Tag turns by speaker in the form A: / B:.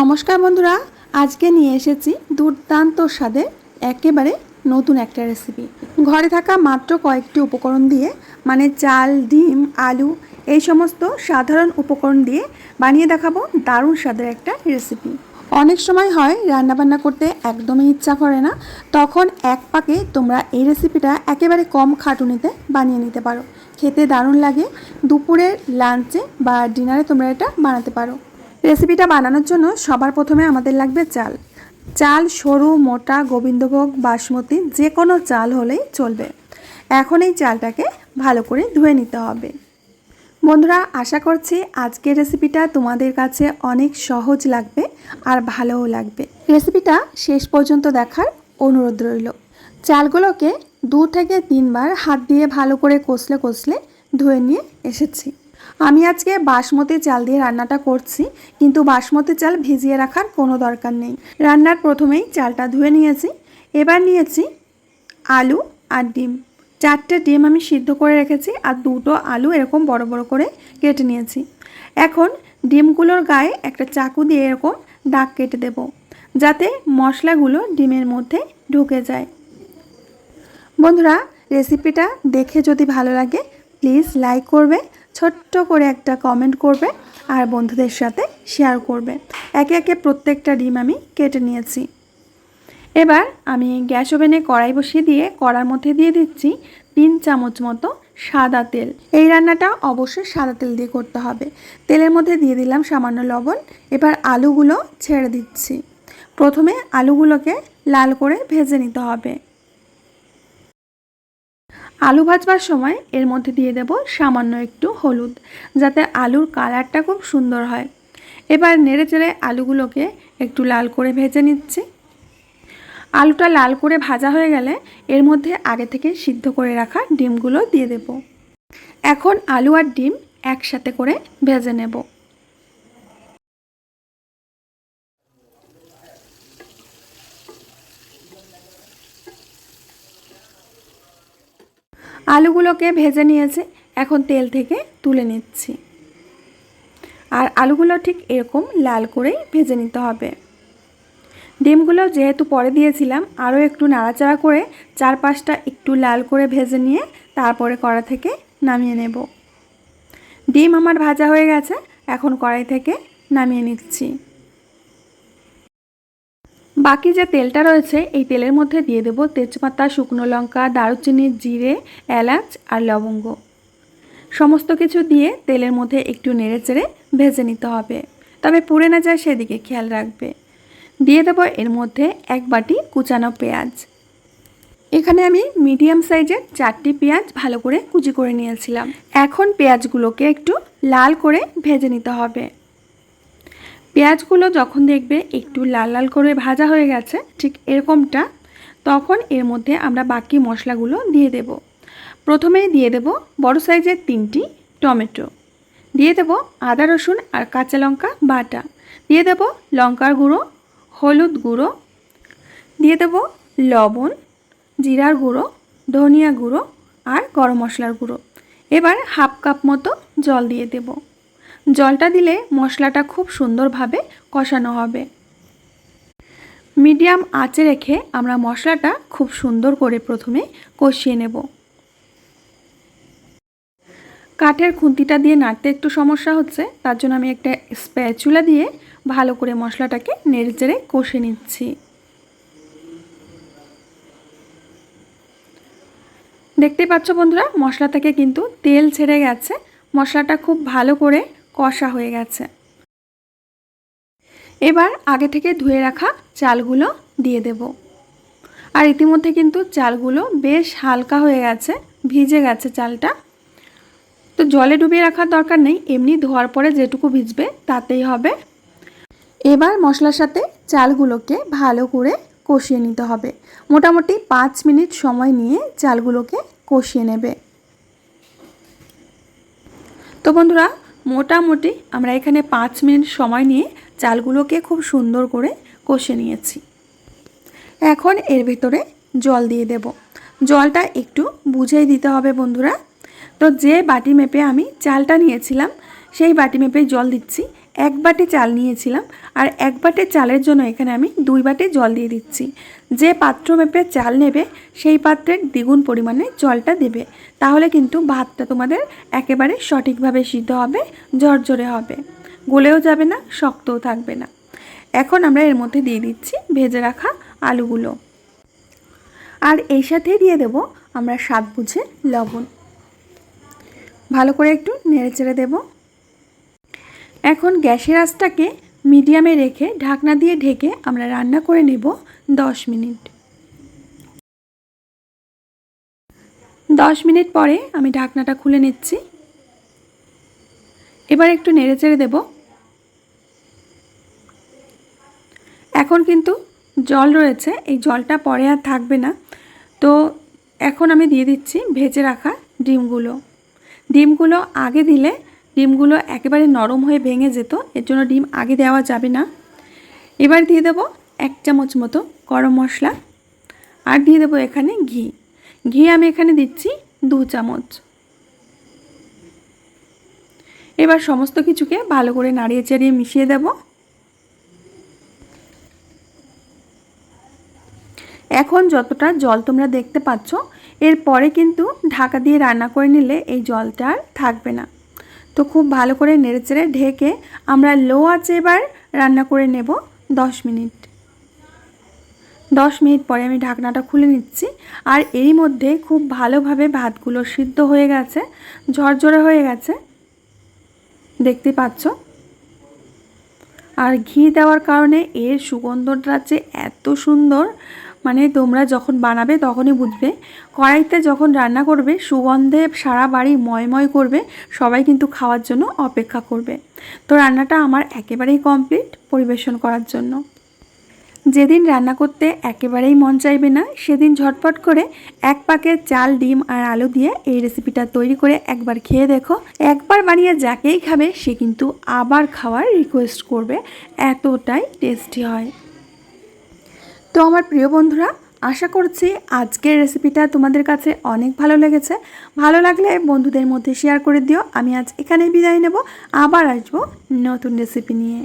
A: নমস্কার বন্ধুরা, আজকে নিয়ে এসেছি দুর্দান্ত স্বাদে একেবারে নতুন একটা রেসিপি ঘরে থাকা মাত্র কয়েকটি উপকরণ দিয়ে মানে চাল, ডিম, আলু, এই সমস্ত সাধারণ উপকরণ দিয়ে বানিয়ে দেখাবো দারুণ স্বাদের একটা রেসিপি অনেক সময় হয় রান্নাবান্না করতে একদমই ইচ্ছা করে না, তখন এক পাকে তোমরা এই রেসিপিটা একেবারে কম খাটুনিতে বানিয়ে নিতে পারো। খেতে দারুণ লাগে, দুপুরের লাঞ্চে বা ডিনারে তোমরা এটা বানাতে পারো। রেসিপিটা বানানোর জন্য সবার প্রথমে আমাদের লাগবে চাল। চাল, সরু, মোটা, গোবিন্দভোগ, বাসমতি যে কোনো চাল হলেই চলবে। এখন এই চালটাকে ভালো করে ধুয়ে নিতে হবে। বন্ধুরা, আশা করছি আজকের রেসিপিটা তোমাদের কাছে অনেক সহজ লাগবে আর ভালোও লাগবে। রেসিপিটা শেষ পর্যন্ত দেখার অনুরোধ রইল। চালগুলোকে দু থেকে তিনবার হাত দিয়ে ভালো করে কষলে কষলে ধুয়ে নিয়ে এসেছি। আমি আজকে বাসমতি চাল দিয়ে রান্নাটা করছি, কিন্তু বাসমতি চাল ভিজিয়ে রাখার কোনো দরকার নেই। রান্নার প্রথমেই চালটা ধুয়ে নিয়েছি। এবার নিয়েছি আলু আর ডিম। চারটে ডিম আমি সিদ্ধ করে রেখেছি আর দুটো আলু এরকম বড় বড় করে কেটে নিয়েছি। এখন ডিমগুলোর গায়ে একটা চাকু দিয়ে এরকম দাগ কেটে দেব, যাতে মশলাগুলো ডিমের মধ্যে ঢুকে যায়। বন্ধুরা, রেসিপিটা দেখে যদি ভালো লাগে, প্লিজ লাইক করবে ছোট্ট করে একটা কমেন্ট করবে আর বন্ধুদের সাথে শেয়ার করবে। একে একে প্রত্যেকটা ডিম আমি কেটে নিয়েছি। এবার আমি গ্যাস ওভেনে কড়াই বসিয়ে দিয়ে কড়ার মধ্যে দিয়ে দিচ্ছি তিন চামচ মতো সাদা তেল। এই রান্নাটা অবশ্যই সাদা তেল দিয়ে করতে হবে। তেলের মধ্যে দিয়ে দিলাম সামান্য লবণ। এবার আলুগুলো ছেড়ে দিচ্ছি। প্রথমে আলুগুলোকে লাল করে ভেজে নিতে হবে। আলু ভাজবার সময় এর মধ্যে দিয়ে দেব সামান্য একটু হলুদ, যাতে আলুর কালারটা খুব সুন্দর হয়। এবার নেড়ে চেড়ে আলুগুলোকে একটু লাল করে ভেজে নিচ্ছি। আলুটা লাল করে ভাজা হয়ে গেলে এর মধ্যে আগে থেকে সিদ্ধ করে রাখা ডিমগুলো দিয়ে দেব। এখন আলু আর ডিম একসাথে করে ভেজে নেব। আলুগুলোকে ভেজে নিয়েছে। এখন তেল থেকে তুলে নিচ্ছি। আর আলুগুলো ঠিক এরকম লাল করেই ভেজে নিতে হবে। ডিমগুলো যেহেতু পরে দিয়েছিলাম, আরও একটু নাড়াচাড়া করে চার পাঁচটা একটু লাল করে ভেজে নিয়ে তারপরে কড়া থেকে নামিয়ে নেব। ডিম আমার ভাজা হয়ে গেছে, এখন কড়াই থেকে নামিয়ে নিচ্ছি। বাকি যে তেলটা রয়েছে, এই তেলের মধ্যে দিয়ে দেবো তেজপাতা, শুকনো লঙ্কা, দারুচিনি, জিরে, এলাচ আর লবঙ্গ। সমস্ত কিছু দিয়ে তেলের মধ্যে একটু নেড়ে চেড়ে ভেজে নিতে হবে। তবে পুড়ে না যায় সেদিকে খেয়াল রাখবে। দিয়ে দেবো এর মধ্যে এক বাটি কুচানো পেঁয়াজ। এখানে আমি মিডিয়াম সাইজের চারটি পেঁয়াজ ভালো করে কুচি করে নিয়েছিলাম। এখন পেঁয়াজগুলোকে একটু লাল করে ভেজে নিতে হবে। পেঁয়াজগুলো যখন দেখবে একটু লাল লাল করে ভাজা হয়ে গেছে, ঠিক এরকমটা, তখন এর মধ্যে আমরা বাকি মশলাগুলো দিয়ে দেব। প্রথমে দিয়ে দেব বড় সাইজের তিনটি টমেটো। দিয়ে দেব আদা, রসুন আর কাঁচা লঙ্কা বাটা। দিয়ে দেব লঙ্কার গুঁড়ো, হলুদ গুঁড়ো। দিয়ে দেব লবণ, জিরার গুঁড়ো, ধনিয়া গুঁড়ো আর গরম মশলার গুঁড়ো। এবার হাফ কাপ মতো জল দিয়ে দেব। জলটা দিলে মশলাটা খুব সুন্দরভাবে কষানো হবে। মিডিয়াম আঁচে রেখে আমরা মশলাটা খুব সুন্দর করে প্রথমে কষিয়ে নেব। কাঠের খুন্তিটা দিয়ে নাড়তে একটু সমস্যা হচ্ছে, তার জন্য আমি একটা স্প্যাচুলা দিয়ে ভালো করে মশলাটাকে নেড়ে চেড়ে কষে নিচ্ছি। দেখতেই পাচ্ছ বন্ধুরা, মশলা থেকে কিন্তু তেল ছেড়ে গেছে। মশলাটা খুব ভালো করে কষা হয়ে গেছে। এবার আগে থেকে ধুয়ে রাখা চালগুলো দিয়ে দেব। আর ইতিমধ্যে কিন্তু চালগুলো বেশ হালকা হয়ে গেছে, ভিজে গেছে চালটা। তো জলে ডুবিয়ে রাখার দরকার নেই, এমনি ধোয়ার পরে যেটুকু ভিজবে তাতেই হবে। এবার মশলার সাথে চালগুলোকে ভালো করে কষিয়ে নিতে হবে। মোটামুটি পাঁচ মিনিট সময় নিয়ে চালগুলোকে কষিয়ে নেবে। তো বন্ধুরা মোটামুটি আমরা এখানে পাঁচ মিনিট সময় নিয়ে চালগুলোকে খুব সুন্দর করে কষে নিয়েছি। এখন এর ভেতরে জল দিয়ে দেব। জলটা একটু বুঝেই দিতে হবে বন্ধুরা। তো যে বাটি মেপে আমি চালটা নিয়েছিলাম, সেই বাটি মেপে জল দিচ্ছি। এক বাটি চাল নিয়েছিলাম আর এক বাটি চালের জন্য এখানে আমি দুই বাটি জল দিয়ে দিচ্ছি। যে পাত্র মেপে চাল নেবে, সেই পাত্রের দ্বিগুণ পরিমাণে জলটা দেবে। তাহলে কিন্তু ভাতটা তোমাদের একেবারে সঠিকভাবে সিদ্ধ হবে, ঝরঝরে হবে। গলেও যাবে না, শক্তও থাকবে না। এখন আমরা এর মধ্যে দিয়ে দিচ্ছি ভেজে রাখা আলুগুলো। আর এই সাথে দিয়ে দেব আমরা স্বাদ বুঝে লবণ। ভালো করে একটু নেড়ে চেড়ে দেবো। এখন গ্যাসের আঁচটাকে মিডিয়ামে রেখে ঢাকনা দিয়ে ঢেকে আমরা রান্না করে নেব দশ মিনিট। দশ মিনিট পরে আমি ঢাকনাটা খুলে নিচ্ছি। এবার একটু নেড়ে চেড়ে দেব। এখন কিন্তু জল রয়েছে, এই জলটা পরে আর থাকবে না। তো এখন আমি দিয়ে দিচ্ছি ভেজে রাখা ডিমগুলো। ডিমগুলো আগে দিলে ডিমগুলো একেবারে নরম হয়ে ভেঙে যেত, এর জন্য ডিম আগে দেওয়া যাবে না। এবার দিয়ে দেবো এক চামচ মতো গরম মশলা আর দিয়ে দেবো এখানে ঘি। ঘি আমি এখানে দিচ্ছি দু চামচ। এবার সমস্ত কিছুকে ভালো করে নাড়িয়ে চাড়িয়ে মিশিয়ে দেব। এখন যতটা জল তোমরা দেখতে পাচ্ছ, এরপরে কিন্তু ঢাকা দিয়ে রান্না করে নিলে এই জলটা আর থাকবে না। তো খুব ভালো করে নেড়েচেড়ে ঢেকে আমরা লো আঁচে এবার রান্না করে নেব দশ মিনিট। দশ মিনিট পরে আমি ঢাকনাটা খুলে নিচ্ছি আর এরই মধ্যে খুব ভালোভাবে ভাতগুলো সিদ্ধ হয়ে গেছে, ঝরঝরে হয়ে গেছে। দেখতে পাচ্ছ? আর ঘি দেওয়ার কারণে এর সুগন্ধটা যে এত সুন্দর মানে তোমরা যখন বানাবে তখনই বুঝবে। কড়াইতে যখন রান্না করবে, সুগন্ধে সারা বাড়ি ময়ময় করবে, সবাই কিন্তু খাওয়ার জন্য অপেক্ষা করবে। তো রান্নাটা আমার একেবারেই কমপ্লিট পরিবেশন করার জন্য। যেদিন রান্না করতে একেবারেই মন চাইবে না, সেদিন ঝটপট করে এক পাকের চাল, ডিম আর আলু দিয়ে এই রেসিপিটা তৈরি করে একবার খেয়ে দেখো। একবার বানিয়ে যাকেই খাবে, সে কিন্তু আবার খাওয়ার রিকোয়েস্ট করবে। এতটাই টেস্টি হয়। তো আমার প্রিয় বন্ধুরা, আশা করছি আজকের রেসিপিটা তোমাদের কাছে অনেক ভালো লেগেছে। ভালো লাগলে বন্ধুদের মধ্যে শেয়ার করে দিও। আমি আজ এখানে বিদায় নেব। আবার আসব নতুন রেসিপি নিয়ে।